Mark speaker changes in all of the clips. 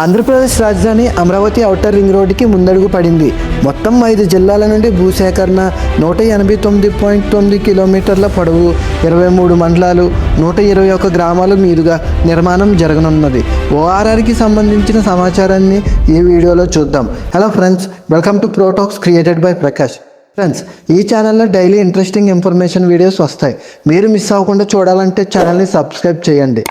Speaker 1: ఆంధ్రప్రదేశ్ రాజధాని Amaravati outer ring రోడ్డుకి ముందడుగు పడింది. మొత్తం ఐదు జిల్లాల నుండి భూసేకరణ నూట ఎనభై తొమ్మిది పాయింట్ తొమ్మిది కిలోమీటర్ల పొడవు ఇరవై మూడు మండలాలు నూట ఇరవై ఒక్క గ్రామాల మీదుగా నిర్మాణం జరగనున్నది. ఓఆర్ఆర్కి సంబంధించిన సమాచారాన్ని ఈ వీడియోలో చూద్దాం. Hello friends welcome to ప్రోటాక్స్ created by Prakash. Friends ఈ ఛానల్లో డైలీ ఇంట్రెస్టింగ్ ఇన్ఫర్మేషన్ వీడియోస్ వస్తాయి. మీరు మిస్ అవ్వకుండా చూడాలంటే ఛానల్ని సబ్స్క్రైబ్ చేయండి.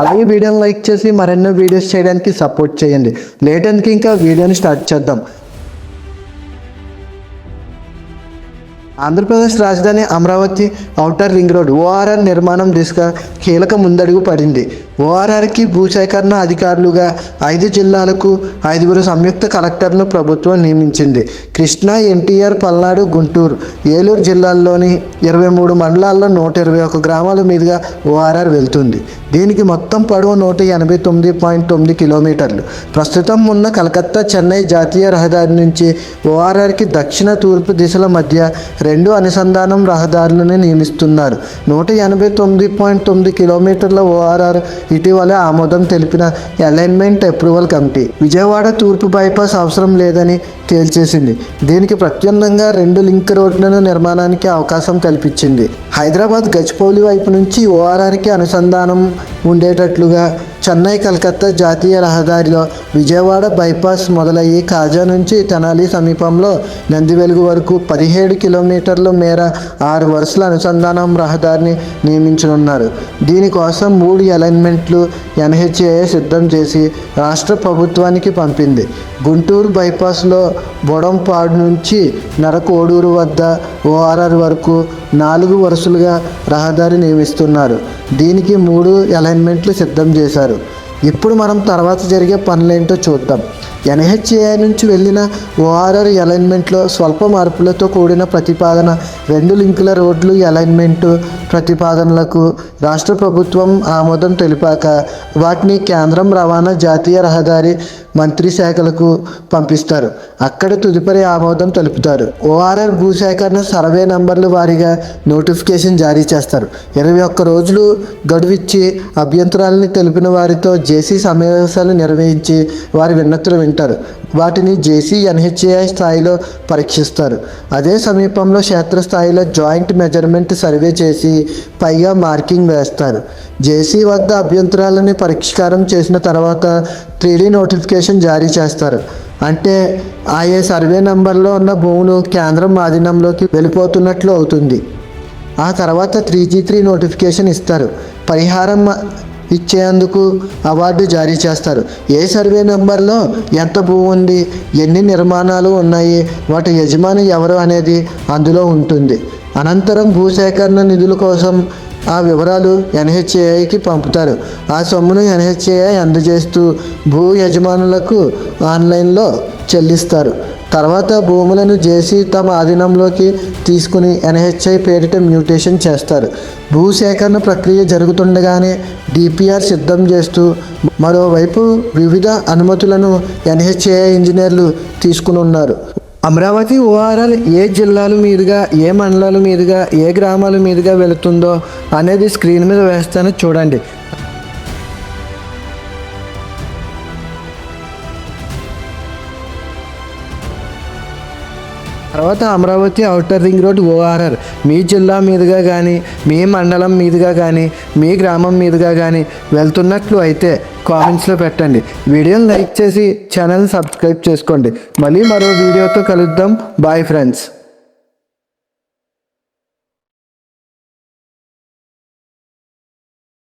Speaker 1: అలాగే వీడియోని లైక్ చేసి మరెన్నో వీడియోస్ చేయడానికి సపోర్ట్ చేయండి. లేట్ ఎందుకు ఇంకా వీడియోని స్టార్ట్ చేద్దాం. ఆంధ్రప్రదేశ్ రాజధాని Amaravati outer ring road O R R నిర్మాణం దిశగా కీలక ముందడుగు పడింది. ఓఆర్ఆర్కి భూసేకరణ అధికారులుగా ఐదు జిల్లాలకు ఐదుగురు సంయుక్త కలెక్టర్ను ప్రభుత్వం నియమించింది. కృష్ణా ఎన్టీఆర్ పల్నాడు గుంటూరు ఏలూరు జిల్లాల్లోని ఇరవై మూడు మండలాల్లో నూట ఇరవై ఒక గ్రామాల మీదుగా ఓఆర్ఆర్ వెళ్తుంది. దీనికి మొత్తం పొడవు నూట ఎనభై తొమ్మిది పాయింట్ తొమ్మిది కిలోమీటర్లు. ప్రస్తుతం ఉన్న కలకత్తా చెన్నై జాతీయ రహదారి నుంచి ఓఆర్ఆర్కి దక్షిణ తూర్పు దిశల మధ్య రెండు అనుసంధానం రహదారులను నియమిస్తున్నారు. నూట ఎనభై తొమ్మిది పాయింట్ తొమ్మిది కిలోమీటర్ల ఓఆర్ఆర్ ఇటీవల ఆమోదం తెలిపిన అలైన్మెంట్ అప్రూవల్ కమిటీ. విజయవాడ తూర్పు బైపాస్ అవసరం లేదని తేల్చేసింది. దీనికి ప్రత్యామ్నంగా రెండు లింక్ రోడ్లను నిర్మాణానికి అవకాశం కల్పించింది. హైదరాబాద్ గచ్చిపౌలి వైపు నుంచి ఓఆర్ఆర్కి అనుసంధానం ఉండేటట్లుగా చెన్నై కలకత్తా జాతీయ రహదారిలో విజయవాడ బైపాస్ మొదలయ్యి కాజా నుంచి తెనాలి సమీపంలో నందివెలుగు వరకు పదిహేడు కిలోమీటర్ల మేర ఆరు వరుసల అనుసంధానం రహదారిని నియమించనున్నారు. దీనికోసం మూడు అలైన్మెంట్లు ఎన్హెచ్ఏ సిద్ధం చేసి రాష్ట్ర ప్రభుత్వానికి పంపింది. గుంటూరు బైపాస్లో బొడంపాడు నుంచి నరకోడూరు వద్ద ఓఆర్ఆర్ వరకు నాలుగు వరుసలుగా రహదారి నియమిస్తున్నారు దీనికి మూడు అలైన్మెంట్లు సిద్ధం చేశారు. ఇప్పుడు మనం తర్వాత జరిగే పనులేంటో చూద్దాం. ఎన్హెచ్ఏ నుంచి వెళ్ళిన ఓఆర్ఆర్ అలైన్మెంట్లో స్వల్ప మార్పులతో కూడిన ప్రతిపాదన రెండు లింకుల రోడ్లు అలైన్మెంటు ప్రతిపాదనలకు రాష్ట్ర ప్రభుత్వం ఆమోదం తెలిపాక వాటిని కేంద్రం రవాణా జాతీయ రహదారి మంత్రి శాఖలకు పంపిస్తారు. అక్కడ తదుపరి ఆమోదం తెలుపుతారు. ఓఆర్ఆర్ భూసేకరణ సర్వే నంబర్లు వారీగా నోటిఫికేషన్ జారీ చేస్తారు. ఇరవై ఒక్క రోజులు గడువిచ్చి అభ్యంతరాలని తెలిపిన వారితో జేసీ సమావేశాలు నిర్వహించి వారి విన్నతులు వింటారు. వాటిని జేసీ ఎన్హెచ్ఏఐ స్థాయిలో పరీక్షిస్తారు. అదే సమీపంలో క్షేత్రస్థాయిలో జాయింట్ మెజర్మెంట్ సర్వే చేసి పైగా మార్కింగ్ వేస్తారు. జేసీ వద్ద అభ్యంతరాలని పరిష్కారం చేసిన తర్వాత త్రీడీ నోటిఫికేషన్ జారీ చేస్తారు. అంటే ఆయా సర్వే నంబర్లో ఉన్న భూములు కేంద్రం ఆధీనంలోకి వెళ్ళిపోతున్నట్లు అవుతుంది. ఆ తర్వాత త్రీ జీ త్రీ నోటిఫికేషన్ ఇస్తారు. పరిహారం ఇచ్చేందుకు అవార్డు జారీ చేస్తారు. ఏ సర్వే నెంబర్లో ఎంత భూమి ఉంది ఎన్ని నిర్మాణాలు ఉన్నాయి వాటి యజమాని ఎవరు అనేది అందులో ఉంటుంది. అనంతరం భూసేకరణ నిధుల కోసం ఆ వివరాలు ఎన్హెచ్ఏఐకి పంపుతారు. ఆ సొమ్మును ఎన్హెచ్ఏఐ అందజేస్తూ భూ యజమానులకు ఆన్లైన్లో చెల్లిస్తారు. తర్వాత భూములను జేసీ తమ ఆధీనంలోకి తీసుకుని ఎన్హెచ్ఐ పేరిట మ్యూటేషన్ చేస్తారు. భూసేకరణ ప్రక్రియ జరుగుతుండగానే డిపిఆర్ సిద్ధం చేస్తూ మరోవైపు వివిధ అనుమతులను ఎన్హెచ్ఏ ఇంజనీర్లు తీసుకుని ఉన్నారు అమరావతి ఓఆర్ఆర్ ఏ జిల్లాల మీదుగా ఏ మండలాల మీదుగా ఏ గ్రామాల మీదుగా వెళుతుందో అనేది స్క్రీన్ మీద వేస్తాను చూడండి. తర్వాత Amaravati outer ring road ORR మీ జిల్లా మీదుగా కానీ మీ మండలం మీదుగా కానీ మీ గ్రామం మీదుగా కానీ వెళ్తున్నట్లు అయితే కామెంట్స్లో పెట్టండి. వీడియోని లైక్ చేసి ఛానల్ని సబ్స్క్రైబ్ చేసుకోండి. మళ్ళీ మరో వీడియోతో కలుద్దాం. Bye friends